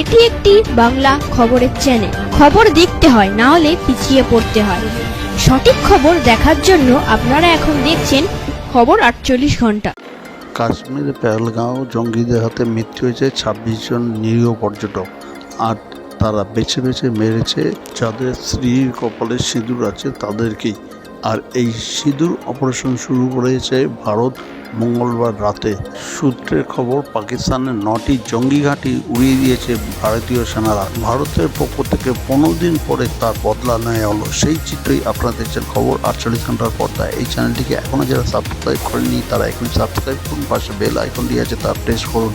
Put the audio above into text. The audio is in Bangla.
এটি একটি বাংলা খবরের চ্যানেল খবর দেখতে হয়, না হলে পিছিয়ে পড়তে হয়। সঠিক খবর দেখার জন্য আপনারা এখন দেখছেন খবর আটচল্লিশ ঘণ্টা। কাশ্মীরে, পেহেলগাঁও, জঙ্গিদের হাতে মৃত্যু হয়েছে ছাব্বিশ জন নিরীহ পর্যটক। আর তারা বেছে বেছে মেরেছে যাদের স্ত্রীর কপালে সিঁদুর আছে তাদেরকেই। আর এই সিঁদুর অপারেশন শুরু করেছে ভারত মঙ্গলবার রাতে। সূত্রের খবর, পাকিস্তানের নটি জঙ্গি ঘাঁটি উড়িয়ে দিয়েছে ভারতীয় সেনারা। ভারতের পক্ষ থেকে পনেরো দিন পরে তার বদলা নেওয়া হলো। সেই চিত্রই আপনারা দেখছেন খবর আটচল্লিশ ঘণ্টার পর্দায়। এই চ্যানেলটিকে এখনও যারা সাবস্ক্রাইব করেননি, তারা এখনই সাবস্ক্রাইব করুন। পাশে বেল আইকনটি আছে তা প্রেস করুন।